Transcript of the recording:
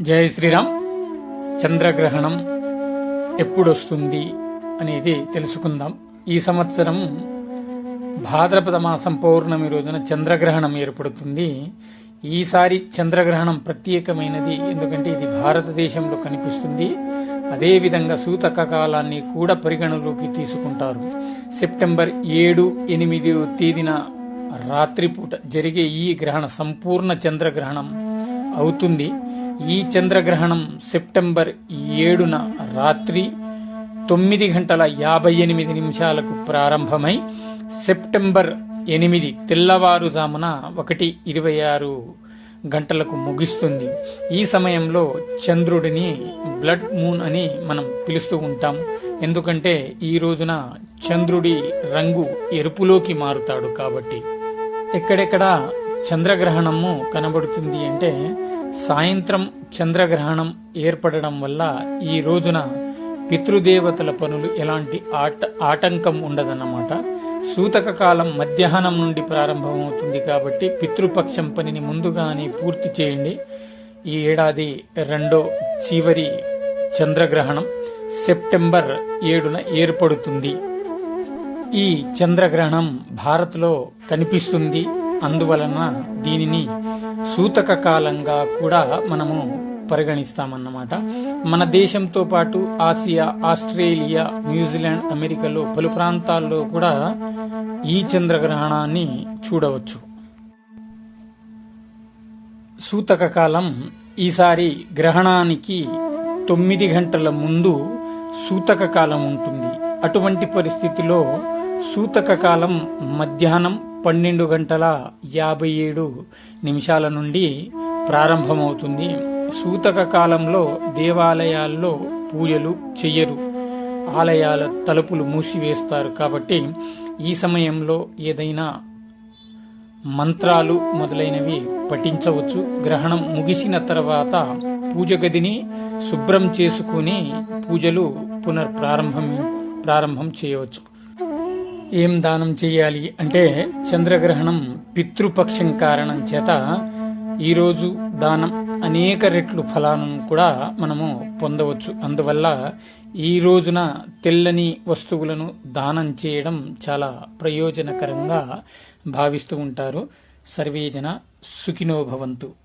జై శ్రీరామ్. చంద్రగ్రహణం ఎప్పుడొస్తుంది అనేది తెలుసుకుందాం. ఈ సంవత్సరం భాద్రపద మాసం పౌర్ణమి రోజున చంద్రగ్రహణం ఏర్పడుతుంది. ఈసారి చంద్రగ్రహణం ప్రత్యేకమైనది ఎందుకంటే ఇది భారతదేశంలో కనిపిస్తుంది. అదేవిధంగా సూతక కాలాన్ని కూడా పరిగణలోకి తీసుకుంటారు. సెప్టెంబర్ ఏడు ఎనిమిది తేదీన రాత్రిపూట జరిగే ఈ గ్రహణ సంపూర్ణ చంద్రగ్రహణం అవుతుంది. ఈ చంద్రగ్రహణం సెప్టెంబర్ ఏడున రాత్రి తొమ్మిది గంటల యాభై ఎనిమిది నిమిషాలకు ప్రారంభమై సెప్టెంబర్ ఎనిమిది తెల్లవారుజామున ఒకటి ఇరవై ఆరు గంటలకు ముగిస్తుంది. ఈ సమయంలో చంద్రుడిని బ్లడ్ మూన్ అని మనం పిలుస్తూ ఉంటాం. ఎందుకంటే ఈ రోజున చంద్రుడి రంగు ఎరుపులోకి మారుతాడు కాబట్టి. ఎక్కడెక్కడ చంద్రగ్రహణము కనబడుతుంది అంటే సాయంత్రం చంద్రగ్రహణం ఏర్పడడం వల్ల ఈ రోజున పితృదేవతల పనులు ఎలాంటి ఆట ఆటంకం ఉండదన్నమాట. సూతక కాలం మధ్యాహ్నం నుండి ప్రారంభమవుతుంది కాబట్టి పితృపక్షం పనిని ముందుగానే పూర్తి చేయండి. ఈ ఏడాది రెండో చివరి చంద్రగ్రహణం సెప్టెంబర్ ఏడున ఏర్పడుతుంది. ఈ చంద్రగ్రహణం భారత్లో కనిపిస్తుంది. అందువలన దీనిని సూతక కాలంగా కూడా మనము పరిగణిస్తామన్నమాట. మన దేశంతో పాటు ఆసియా ఆస్ట్రేలియా న్యూజిలాండ్ అమెరికాలో పలు ప్రాంతాల్లో కూడా ఈ చంద్రగ్రహణాన్ని చూడవచ్చు. సూతక కాలం ఈసారి గ్రహణానికి తొమ్మిది గంటల ముందు సూతక కాలం ఉంటుంది. అటువంటి పరిస్థితిలో సూతక కాలం మధ్యాహ్నం పన్నెండు గంటల యాభై ఏడు నిమిషాల నుండి ప్రారంభమవుతుంది. సూతక కాలంలో దేవాలయాల్లో పూజలు చెయ్యరు. ఆలయాల తలుపులు మూసివేస్తారు కాబట్టి ఈ సమయంలో ఏదైనా మంత్రాలు మొదలైనవి పఠించవచ్చు. గ్రహణం ముగిసిన తర్వాత పూజ గదిని శుభ్రం చేసుకుని పూజలు పునర్ప్రారంభం ప్రారంభం చేయవచ్చు. ఏం దానం చేయాలి అంటే చంద్రగ్రహణం పితృపక్షం కారణం చేత ఈరోజు దానం అనేక రెట్లు ఫలాలను కూడా మనము పొందవచ్చు. అందువల్ల ఈ రోజున తెల్లని వస్తువులను దానం చేయడం చాలా ప్రయోజనకరంగా భావిస్తూ ఉంటారు. సర్వేజన సుఖినో భవంతు.